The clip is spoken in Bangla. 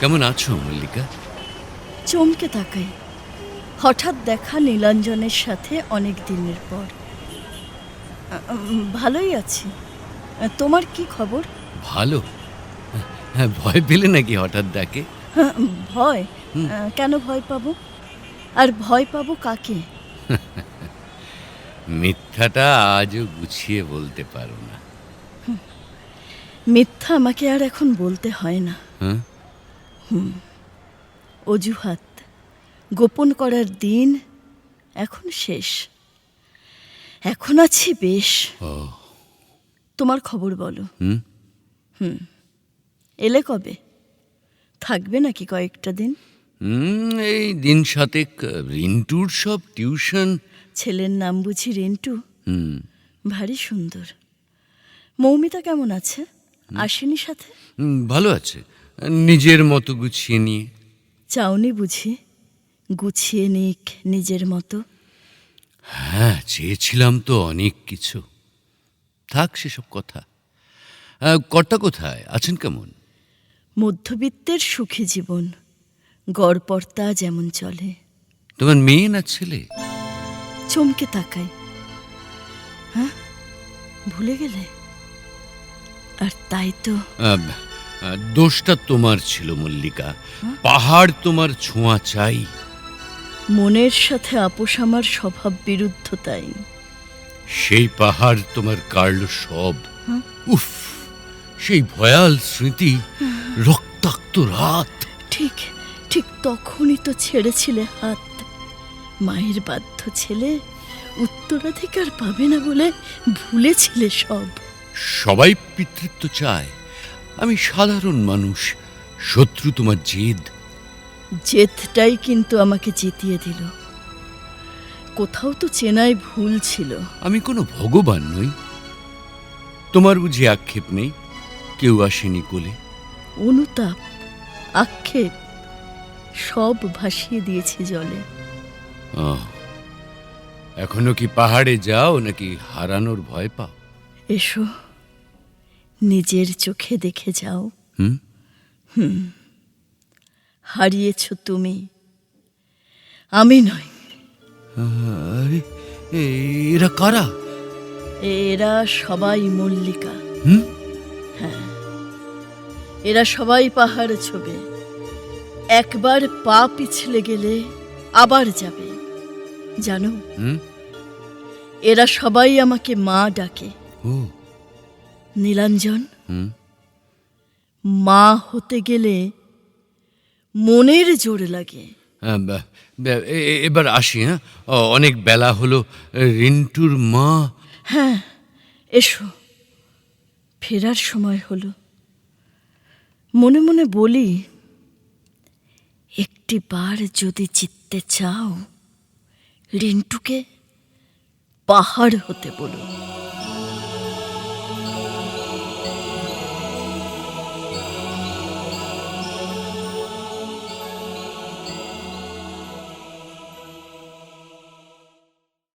কেমন আছো মল্লিকা? চমকে তাকাই। হঠাৎ দেখা নীলাঞ্জনের সাথে অনেক দিনের পর। ভালোই আছি। তোমার কি খবর? ভালো? হ্যাঁ ভয় পেলে নাকি হঠাৎ ডাকে? হ্যাঁ, ভয়। কেন ভয় পাবো? আর ভয় পাবো কাকে? মিথ্যাটা আজও গুছিয়ে বলতে পারো না। মিথ্যা আমাকে আর এখন বলতে হয় না। হ্যাঁ? অজুহাত গোপন করার দিন এখন শেষ। এখন আছি বেশ। তোমার খবর বলো। হুম? এলে কবে? থাকবে নাকি কয়েকটা দিন? এই দিন সাতেক রিন্টুর সব টিউশন। ছেলের নাম বুঝি রিন্টু? হুম। ভারী সুন্দর। মৌমিতা কেমন আছে? আসেনি সাথে? হুম, ভালো আছে। নিজের মতো গুছিয়ে নিয়ে। চাউনি বুঝি? গুছিয়ে নিক নিজের মতো? হ্যাঁ চেয়েছিলাম তো অনেক কিছু। থাক সেসব কথা। কর্তা কোথায়? আছেন কেমন? মধ্যবিত্তের সুখী জীবন। গড়পর্তা যেমন চলে। তোমার মেয়ে না ছেলে? চমকে তাকাই। হ্যাঁ? ভুলে গেলে? আর তাই তো। দোষটা তোমার ছিল মল্লিকা। পাহাড় তোমার ছোঁয়া চাই। মনের সাথে আপোষ আমার স্বভাব বিরুদ্ধ তাই। সেই পাহাড় তোমার কাড়ল সব। উফ সেই ভয়াল স্মৃতি রক্তাক্ত রাত। ঠিক ঠিক তখনই তো ছেড়েছিলে হাত। মায়ের বাধ্য ছেলে উত্তরাধিকার পাবে না বলে ভুলেছিলে সব। সবাই পিতৃত্ব চায়। আমি সাধারণ মানুষ শত্রু তোমার জেদ। জেদটাই কিন্তু আমাকে জিতিয়ে দিল। কোথাও তো চেনায় ভুল ছিল। আমি কোনো ভগবান নই। তোমার বুঝি আক্ষেপ নেই? কেউ আসেনি কোলে। অনুতাপ আক্ষেপ সব ভাসিয়ে দিয়েছি জলে। আহ, এখনও কি পাহাড়ে যাও নাকি হারানোর ভয় পাও? এসো। নিজের চোখে দেখে যাও। হুম? হারিয়েছ তুমি। আমি নই। আরে এরা কারা? এরা সবাই মল্লিকা। হুম? এরা সবাই পাহাড় ছবে। একবার পা পিছলে গেলে আবার যাবে। জানো? এরা সবাই আমাকে মা ডাকে। ও। নীলাঞ্জন মা হতে গেলে মনের জোর লাগে। এবার আসি হ্যাঁ? অনেক বেলা হলো রিন্টুর মা। হ্যাঁ এসো। ফেরার সময় হলো। মনে মনে বলি একটি বার যদি জিততে চাও রিন্টুকে পাহাড় হতে বলো।